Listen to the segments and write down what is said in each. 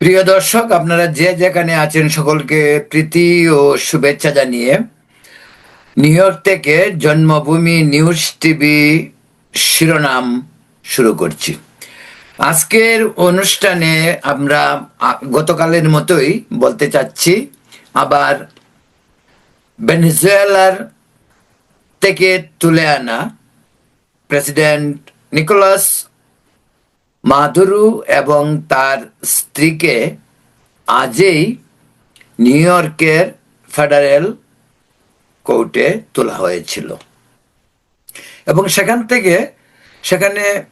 প্রিয় দর্শক, আপনারা যে যেখানে আছেন, সকলকে প্রীতি ও শুভেচ্ছা জানিয়ে নিউ ইয়র্ক থেকে জন্মভূমি নিউজ টিভি শিরোনাম শুরু করছি। আজকের অনুষ্ঠানে আমরা গতকালের মতোই বলতে চাচ্ছি, আবার ভেনেজুয়েলার থেকে তুলে আনা প্রেসিডেন্ট নিকোলাস মাধুরু এবং তার স্ত্রীকে আজই নিউ ইয়র্কের ফেডারেল কোর্টে তোলা হয়েছিল। এবং সেখান থেকে সেখানে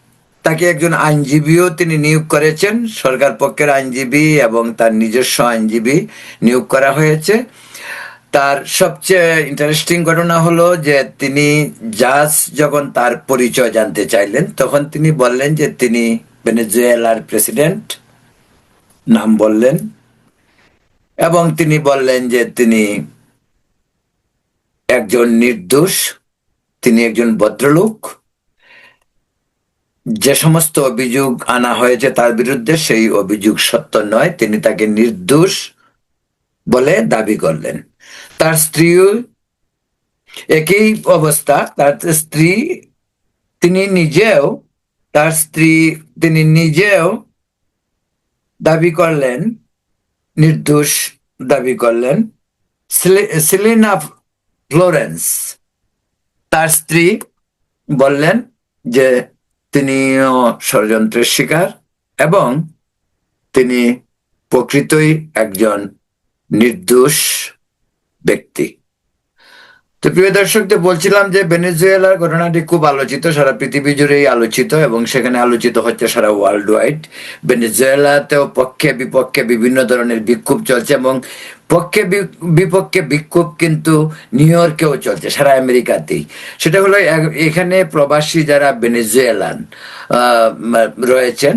তাকে একজন আইনজীবীও তিনি নিয়োগ করেছেন। সরকার পক্ষের আইনজীবী এবং তার নিজস্ব আইনজীবী নিয়োগ করা হয়েছে। তার সবচেয়ে ইন্টারেস্টিং ঘটনা হলো যে তিনি জাজ যখন তার পরিচয় জানতে চাইলেন, তখন তিনি বললেন যে তিনি ভেনেজুয়েলার প্রেসিডেন্ট নাম বললেন এবং তিনি বললেন যে তিনি একজন নির্দোষ, তিনি একজন ভদ্রলোক। যে সমস্ত অভিযোগ আনা হয়েছে তার বিরুদ্ধে সেই অভিযোগ সত্য নয়, তিনি তাকে নির্দোষ বলে দাবি করলেন। তার স্ত্রীও একই অবস্থা, তার স্ত্রী, তিনি নিজেও তার স্ত্রী তিনি নিজেও দাবি করলেন, নির্দোষ দাবি করলেন। সিলে- সিলিনা ফ্লোরেন্স, তার স্ত্রী বললেন যে তিনিও ষড়যন্ত্রের শিকার এবং তিনি প্রকৃতই একজন নির্দোষ ব্যক্তি। তো প্রিয় দর্শকদের, বলছিলাম যে ভেনেজুয়েলার ঘটনাটি খুব আলোচিত, সারা পৃথিবী জুড়েই আলোচিত এবং সেখানে আলোচিত হচ্ছে সারা ওয়ার্ল্ড ওয়াইড ভেনেজুয়েলাতেও পক্ষে, বিপক্ষে বিভিন্ন ধরনের বিক্ষোভ চলছে এবং পক্ষে বিপক্ষে বিক্ষোভ কিন্তু নিউ ইয়র্কেও চলছে, সারা আমেরিকাতেই। সেটা হলো এখানে প্রবাসী যারা ভেনেজুয়েলান রয়েছেন,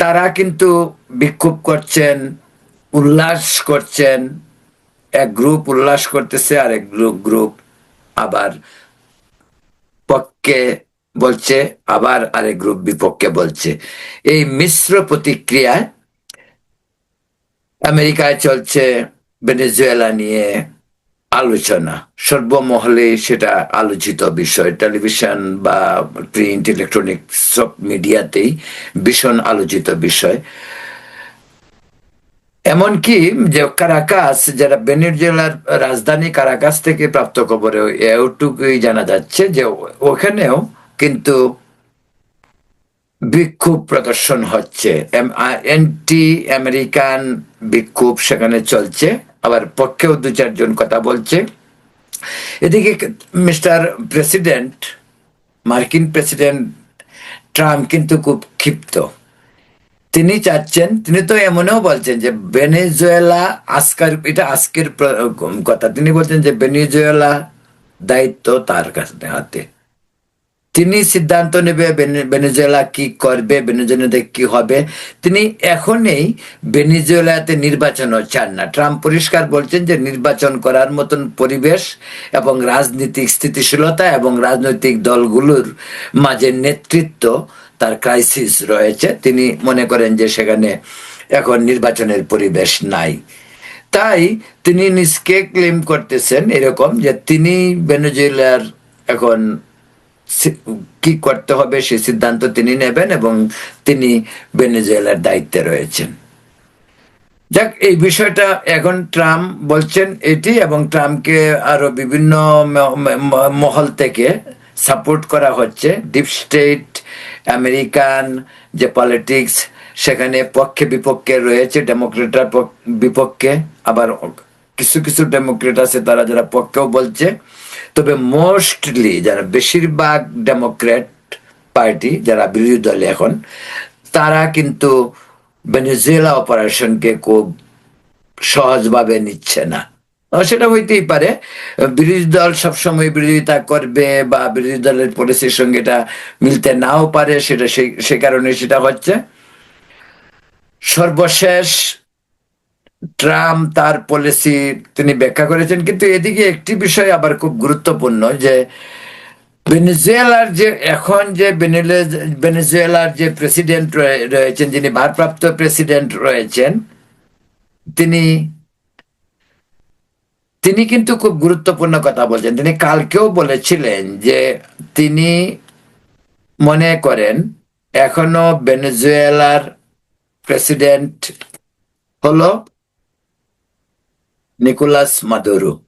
তারা কিন্তু বিক্ষোভ করছেন, উল্লাস করছেন এক গ্রুপ উল্লাস করতেছে আর এক গ্রুপ গ্রুপ আবার পক্ষে বলছে, আবার আরেক গ্রুপ বিপক্ষে বলছে। এই মিশ্র প্রতিক্রিয়ায় আমেরিকায় চলছে, ভেনেজুয়েলা নিয়ে আলোচনা। সর্বমহলে সেটা আলোচিত বিষয়। টেলিভিশন বা প্রিন্ট ইলেকট্রনিক সব মিডিয়াতেই ভীষণ আলোচিত বিষয়। এমনকি যে কারাকাস, যারা ভেনেজুয়েলার রাজধানী কারাকাস থেকে প্রাপ্ত খবরে এটুকুই জানা যাচ্ছে যে ওখানেও কিন্তু বিক্ষোভ প্রদর্শন হচ্ছে। অ্যান্টি আমেরিকান বিক্ষোভ সেখানে চলছে। আবার পক্ষেও দু চারজন কথা বলছে। এদিকে মিস্টার প্রেসিডেন্ট, মার্কিন প্রেসিডেন্ট ট্রাম্প কিন্তু খুব ক্ষিপ্ত। তিনি চাচ্ছেন, তিনি তো এমনও বলছেন যে ভেনেজুয়েলা আজকের, এটা আজকের কথা। তিনি বলছেন যে ভেনেজুয়েলা দায়িত্ব তার কাছে, হাতে। তিনি সিদ্ধান্ত নেবে ভেনে- ভেনেজুয়েলা কি করবে, ভেনেজুয়েলাতে কি হবে। তিনি এখনই ভেনেজুয়েলাতে নির্বাচনও চান না। ট্রাম্প পরিষ্কার বলছেন যে নির্বাচন করার মতন পরিবেশ এবং রাজনৈতিক স্থিতিশীলতা এবং রাজনৈতিক দলগুলোর মাঝে নেতৃত্ব তার ক্রাইসিস রয়েছে। তিনি মনে করেন যে সেখানে এখন নির্বাচনের পরিবেশ নাই। তাই তিনি নিজকে ক্লেম করতেছেন এরকম যে তিনি ভেনেজুয়েলার এখন কি করতে হবে সেই সিদ্ধান্ত তিনি নেবেন এবং তিনি ভেনেজুয়েলার দায়িত্বে রয়েছেন। যাক, এই বিষয়টা এখন ট্রাম্প বলছেন এটি এবং ট্রাম্পকে আরও বিভিন্ন মহল থেকে সাপোর্ট করা হচ্ছে। ডিপ স্টেট আমেরিকান যে পলিটিক্স সেখানে পক্ষে বিপক্ষে রয়েছে ডেমোক্রেটার বিপক্ষে, আবার কিছু কিছু ডেমোক্রেট আছে তারা যারা পক্ষেও বলছে। তবে মোস্টলি যারা বেশিরভাগ ডেমোক্রেট পার্টি যারা বিরোধী দলে এখন, তারা কিন্তু ভেনেজুয়েলা অপারেশনকে খুব সহজভাবে নিচ্ছে না। সেটা হইতেই পারে। বিরোধী দল সবসময় বিরোধিতা করবে বা বিরোধী দলের পলিসির সঙ্গে এটা মিলতে নাও পারে, সেটা সে কারণে সেটা হচ্ছে। সর্বশেষ ট্রাম্প তার পলিসি তিনি ব্যাখ্যা করেছেন, কিন্তু এদিকে একটি বিষয় আবার খুব গুরুত্বপূর্ণ যে ভেনেজুয়েলার যে, এখন যে ভেনেজুয়েলার যে প্রেসিডেন্ট রয়ে- রয়েছেন, যিনি ভারপ্রাপ্ত প্রেসিডেন্ট রয়েছেন, তিনি তিনি কিন্তু খুব গুরুত্বপূর্ণ কথা বলছেন। তিনি কালকেও বলেছিলেন যে তিনি মনে করেন, এখনও ভেনেজুয়েলার প্রেসিডেন্ট হলো নিকোলাস মাদুরো।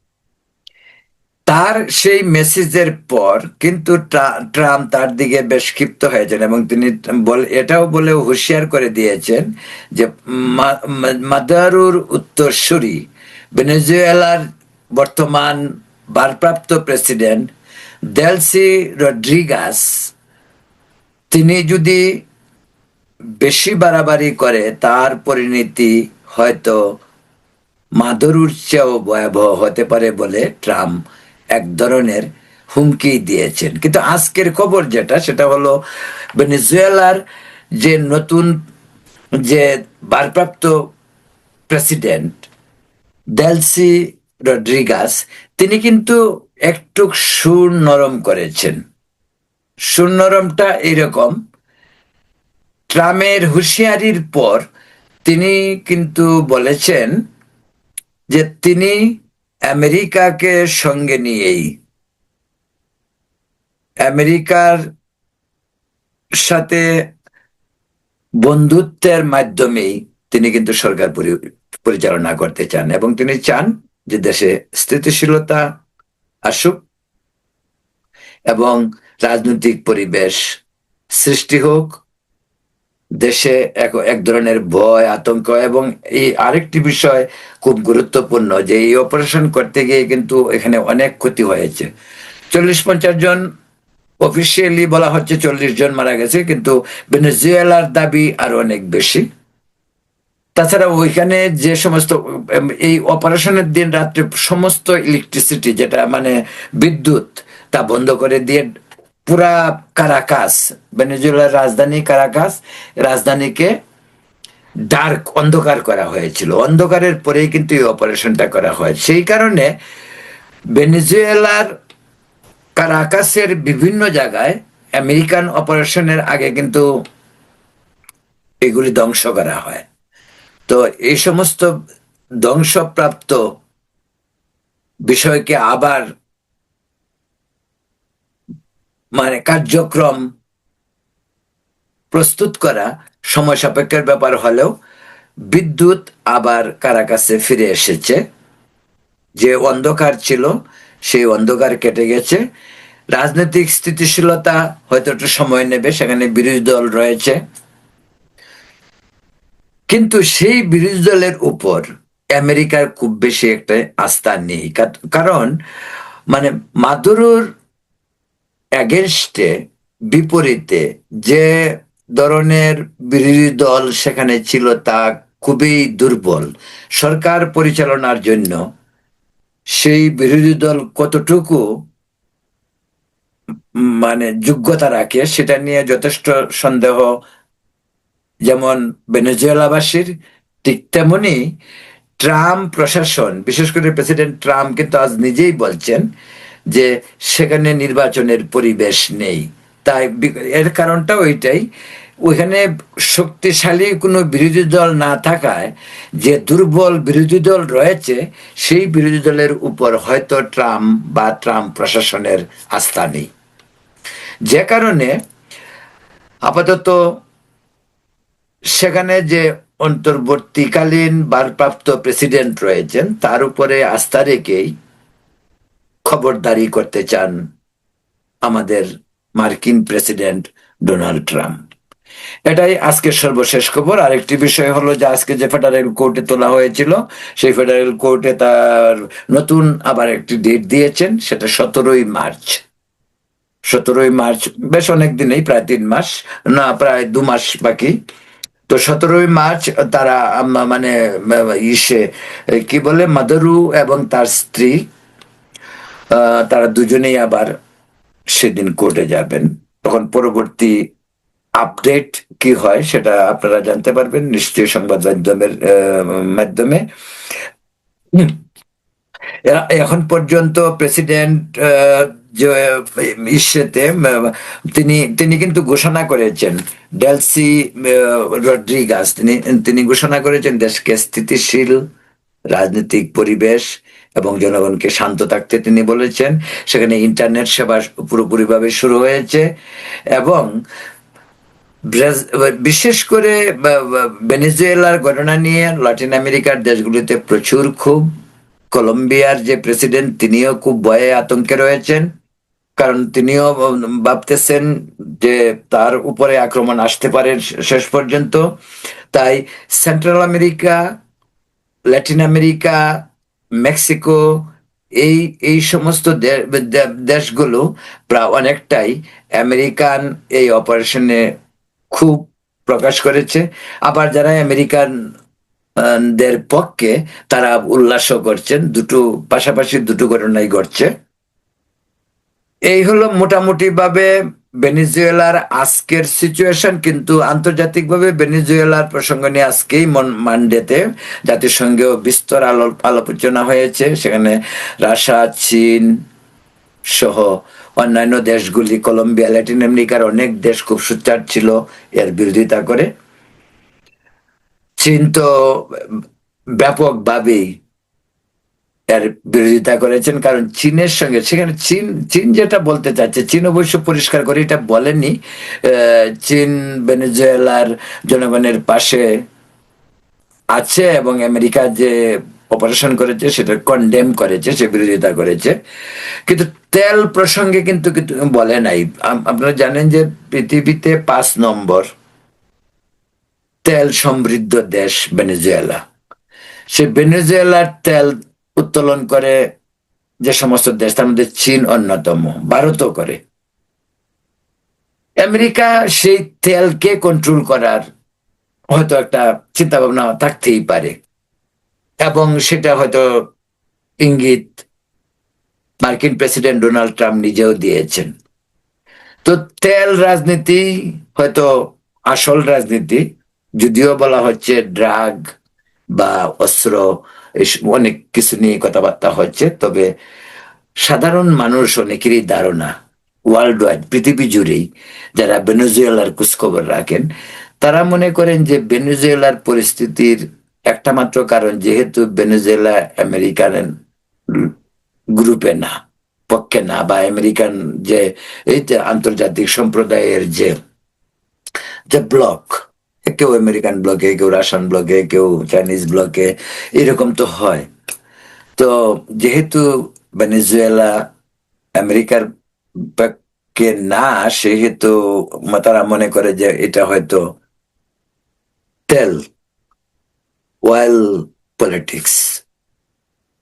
তার সেই মেসেজের পর কিন্তু ট্রা- ট্রাম্প তার দিকে বেশ ক্ষিপ্ত হয়েছেন এবং তিনি এটাও বলে হুঁশিয়ার করে দিয়েছেন যে মাদারুর উত্তরসূরি ভেনেজুয়েলার বর্তমান ভারপ্রাপ্ত প্রেসিডেন্ট দেলসি রড্রিগাস, তিনি যদি বেশি বাড়াবাড়ি করে, তার পরিণতি হয়তো মাদুরুর চেয়েও ভয়াবহ হতে পারে বলে ট্রাম্প এক ধরনের হুমকি দিয়েছেন। কিন্তু আজকের খবর যেটা, সেটা হলো ভেনেজুয়েলার যে নতুন যে ভারপ্রাপ্ত প্রেসিডেন্ট, দেলসি রড্রিগাস, তিনি কিন্তু একটু সুর নরম করেছেন। সুর নরমটা এরকম ট্রাম্পের হুঁশিয়ারির পর তিনি কিন্তু বলেছেন যে তিনি আমেরিকাকে সঙ্গে নিয়েই, আমেরিকার সাথে বন্ধুত্বের মাধ্যমেই তিনি কিন্তু সরকার পরি- পরিচালনা করতে চান এবং তিনি চান যে দেশে স্থিতিশীলতা আসুক এবং রাজনৈতিক পরিবেশ সৃষ্টি হোক, দেশে এক এক ধরনের ভয়, আতঙ্ক এবং এই আরেকটি বিষয় খুব গুরুত্বপূর্ণ যে এই অপারেশন করতে গিয়ে কিন্তু এখানে অনেক ক্ষতি হয়েছে। চল্লিশ পঞ্চাশ জন অফিসিয়ালি বলা হচ্ছে চল্লিশ জন মারা গেছে কিন্তু ভেনেজুয়েলার দাবি আরও অনেক বেশি। তাছাড়া ওইখানে যে সমস্ত এই অপারেশনের দিন রাত্রে সমস্ত ইলেকট্রিসিটি যেটা মানে বিদ্যুৎ, তা বন্ধ করে দিয়ে পুরা কারাকাস, ভেনেজুয়েলার রাজধানী কারাকাস, রাজধানীকে ডার্ক, অন্ধকার করা হয়েছিল। অন্ধকারের পরেই কিন্তু এই অপারেশনটা করা হয়। সেই কারণে ভেনেজুয়েলার কারাকাসের বিভিন্ন জায়গায় আমেরিকান অপারেশনের আগে কিন্তু এগুলি ধ্বংস করা হয়। তো এই সমস্ত ধ্বংসপ্রাপ্ত বিষয়কে আবার মানে কার্যক্রম প্রস্তুত করা সময় সাপেক্ষের ব্যাপার হলেও বিদ্যুৎ আবার কারা কাছে ফিরে এসেছে। যে অন্ধকার ছিল, সেই অন্ধকার কেটে গেছে। রাজনৈতিক স্থিতিশীলতা হয়তো একটু সময় নেবে, সেখানে বিরোধী দল রয়েছে। কিন্তু সেই বিরোধী দলের উপর আমেরিকার খুব বেশি একটা আস্থা নেই। কারণ মানে মাদুরোর অ্যাগেনস্টে বিপরীতে যে ধরনের বিরোধী দল সেখানে ছিল তা খুবই দুর্বল। সরকার পরিচালনার জন্য সেই বিরোধী দল কতটুকু মানে যোগ্যতা রাখে সেটা নিয়ে যথেষ্ট সন্দেহ যেমন ভেনেজুয়েলাবাসীর ঠিক তেমনি ট্রাম্প প্রশাসন, বিশেষ করে প্রেসিডেন্ট ট্রাম্প কিন্তু আজ নিজেই বলছেন যে সেখানে নির্বাচনের পরিবেশ নেই। তাই এর কারণটা ওইটাই। ওইখানে শক্তিশালী কোনো বিরোধী দল না থাকায় যে দুর্বল বিরোধী দল রয়েছে, সেই বিরোধী দলের উপর হয়তো ট্রাম্প বা ট্রাম্প প্রশাসনের আস্থা নেই। যে কারণে আপাতত সেখানে যে অন্তর্বর্তীকালীন ভারপ্রাপ্ত প্রেসিডেন্ট রয়েছেন, তার উপরে আস্থা রেখেই খবরদারি করতে চান আমাদের মার্কিন প্রেসিডেন্ট ডোনাল্ড ট্রাম্প। এটাই আজকের সর্বশেষ খবর। আরেকটি বিষয় হলো যে আজকে যে ফেডারেল কোর্টে তোলা হয়েছিল, সেই ফেডারেল কোর্টে তার নতুন আবার একটি ডেট দিয়েছেন, সেটা সতেরোই মার্চ। সতেরোই মার্চ, বেশ অনেক দিনেই, প্রায় তিন মাস, না, প্রায় দু মাস বাকি। তো সতেরোই মার্চ তারা মানে ইসে কি বলে, মাদারু এবং তার স্ত্রী তারা দুজনেই আবার সেদিন কোর্টে যাবেন তখন পরবর্তী আপডেট কি হয় সেটা আপনারা জানতে পারবেন নিশ্চয়ই সংবাদ মাধ্যমের মাধ্যমে। এখন পর্যন্ত প্রেসিডেন্ট ইস্যেতে তিনি তিনি কিন্তু ঘোষণা করেছেন। ডেলসি রড্রিগাস, তিনি তিনি ঘোষণা করেছেন দেশকে স্থিতিশীল, রাজনৈতিক পরিবেশ এবং জনগণকে শান্ত থাকতে তিনি বলেছেন। সেখানে ইন্টারনেট সেবা পুরোপুরিভাবে শুরু হয়েছে এবং বিশেষ করে ভেনেজুয়েলার ঘটনা নিয়ে লাতিন আমেরিকার দেশগুলিতে প্রচুর খুব কলম্বিয়ার যে প্রেসিডেন্ট, তিনিও খুব ভয়ে আতঙ্কে রয়েছেন। কারণ তিনিও ভাবতেছেন যে তার উপরে আক্রমণ আসতে পারে শেষ পর্যন্ত। তাই central America Latin America Mexico এই এই সমস্ত দেশগুলো প্রায় অনেকটাই আমেরিকান এই অপারেশনে খুব প্রকাশ করেছে। আবার যারা আমেরিকান দের পক্ষে তারা উল্লাসও করছেন। দুটো, পাশাপাশি দুটো ঘটনাই ঘটছে। এই হলো মোটামুটি ভাবে ভেনিজুয়েলার আজকের সিচুয়েশন কিন্তু আন্তর্জাতিকভাবে ভেনিজুয়েলার প্রসঙ্গ নিয়ে আজকেই মন- মানডেতে জাতিসংঘেও বিস্তর আলো- আলোচনা হয়েছে। সেখানে রাশিয়া, চীন সহ অন্যান্য দেশগুলি, কলম্বিয়া, ল্যাটিন আমেরিকার অনেক দেশ খুব সোচ্চার ছিল এর বিরোধিতা করে। চীন তো ব্যাপকভাবেই এর বিরোধিতা করেছেন, কারণ চীনের সঙ্গে, সেখানে চীন চীন যেটা বলতে চাচ্ছে চীন অবশ্য পরিষ্কার করে এটা বলেনি। চীন ভেনেজুয়েলার জনগণের পাশে আছে এবং আমেরিকা যে অপারেশন করেছে, সেটা কন্ডেম করেছে, সে বিরোধিতা করেছে। কিন্তু তেল প্রসঙ্গে কিন্তু বলে নাই। আপনারা জানেন যে পৃথিবীতে পাঁচ নম্বর তেল সমৃদ্ধ দেশ ভেনেজুয়েলা। সে ভেনেজুয়েলার তেল উত্তোলন করে যে সমস্ত দেশ, তার মধ্যে চীন অন্যতম, ভারতও করে। আমেরিকা সেই তেলকে কন্ট্রোল করার হয়তো একটা চিন্তা ভাবনা থাকতেই পারে। এবং সেটা হয়তো ইঙ্গিত মার্কিন প্রেসিডেন্ট ডোনাল্ড ট্রাম্প নিজেও দিয়েছেন। তো তেল রাজনীতি হয়তো আসল রাজনীতি, যদিও বলা হচ্ছে ড্রাগ বা অস্ত্র অনেক কিছু নিয়ে কথাবার্তা হচ্ছে, তবে সাধারণ মানুষ অনেকেরই ধারণা ওয়ার্ল্ড ওয়াইড পৃথিবী জুড়েই যারা ভেনেজুয়েলার খোঁজখবর রাখেন, তারা মনে করেন যে ভেনেজুয়েলার পরিস্থিতির একটা মাত্র কারণ যেহেতু ভেনেজুয়েলা আমেরিকান গ্রুপে না, পক্ষে না, বা আমেরিকান যে, এই যে আন্তর্জাতিক সম্প্রদায়ের যে যে ব্লক কেউ আমেরিকান ব্লকে কেউ রাশিয়ান ব্লকে কেউ চাইনিজ ব্লকে এরকম তো হয়। তো যেহেতু ভেনেজুয়েলা আমেরিকার পক্ষে না, সেহেতু তারা মনে করে যে এটা হয়তো তেল ওয়েল পলিটিক্স।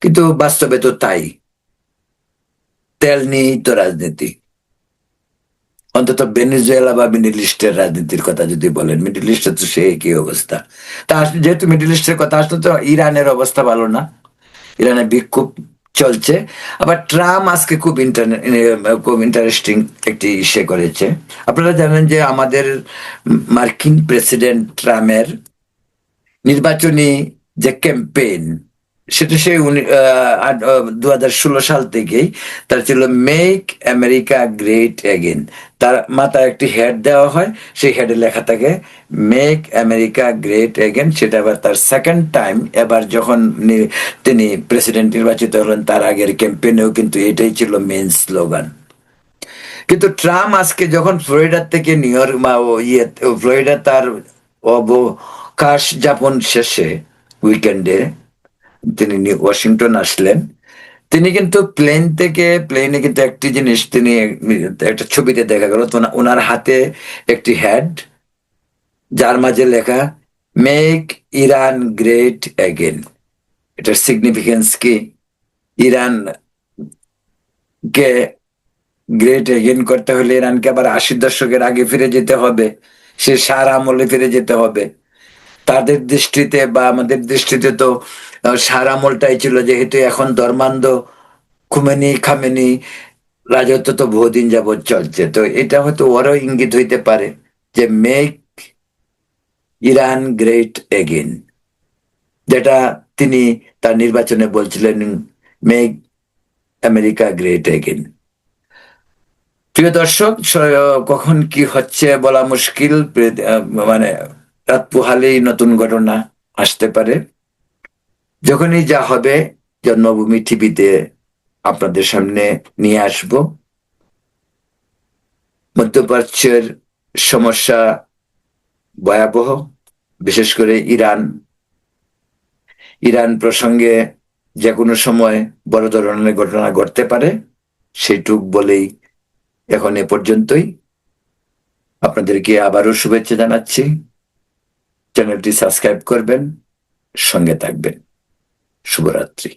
কিন্তু বাস্তবে তো তাই। তেল নিয়েই তো রাজনীতি। অন্তত ভেনেজুয়েলা বা মিডিল ইস্টের রাজনীতির কথা যদি বলেন, মিডিল ইস্টে তো সে একই অবস্থা। তা যেহেতু মিডিল ইস্টের কথা, আসলে তো ইরানের অবস্থা ভালো না। ইরানে বিক্ষোভ চলছে। আবার ট্রাম্প আজকে খুব খুব ইন্টারেস্টিং একটি ইসে করেছে। আপনারা জানেন যে আমাদের মার্কিন প্রেসিডেন্ট ট্রাম্পের নির্বাচনী যে ক্যাম্পেইন সেটা সে দু হাজার ষোলো সাল থেকেই তার ছিল মেক আমেরিকা গ্রেট এগেন তার মাথায় একটি হেড দেওয়া হয়, সেই হেডে লেখা থাকে মেক আমেরিকা গ্রেট এগেন সেটা আবার তার সেকেন্ড টাইম এবার যখন তিনি প্রেসিডেন্ট নির্বাচিত হলেন, তার আগের ক্যাম্পেনেও কিন্তু এটাই ছিল মেন স্লোগান কিন্তু ট্রাম্প আজকে যখন ফ্লোরিডার থেকে নিউ ইয়র্ক বা ইয়ে ফ্লোরিডা তার অবকাশ যাপন শেষে উইকেন্ডে তিনি ওয়াশিংটন আসলেন। তিনি কিন্তু প্লেন থেকে প্লেনে কিন্তু একটি জিনিস তিনি একটা ছবিতে দেখা গেল ওনার হাতে একটি হেড যার মাঝে লেখা মেক ইরান গ্রেট অ্যাগেন এটার সিগনিফিকেন্স কি? ইরান কে গ্রেট এগেন করতে হলে ইরানকে আবার আশির দশকের আগে ফিরে যেতে হবে, সে সার আমলে ফিরে যেতে হবে। তাদের দৃষ্টিতে বা আমাদের দৃষ্টিতে তো সার আমলটাই ছিল, যেহেতু এখন ধর্মান্ধ, খুমেনি, খামেনি, রাজত্ব তো বহুদিন যাবৎ চলছে। তো এটা হয়তো ওরও ইঙ্গিত হইতে পারে যে মেক ইরান গ্রেট এগেন যেটা তিনি তার নির্বাচনে বলছিলেন মেক আমেরিকা গ্রেট এগেন প্রিয় দর্শক কখন কি হচ্ছে বলা মুশকিল মানে রাত পোহালেই নতুন ঘটনা আসতে পারে। যখনই যা হবে, জন্মভূমি টিভিতে আপনাদের সামনে নিয়ে আসব। মধ্যপ্রাচ্যের সমস্যা ভয়াবহ, বিশেষ করে ইরান। ইরান প্রসঙ্গে যে কোনো সময় বড় ধরনের ঘটনা ঘটতে পারে সেটুক বলেই এখন এ পর্যন্তই। আপনাদেরকে আবারও শুভেচ্ছা জানাচ্ছি। চ্যানেলটি সাবস্ক্রাইব করবেন, সঙ্গে থাকবেন। শুভরাত্রি।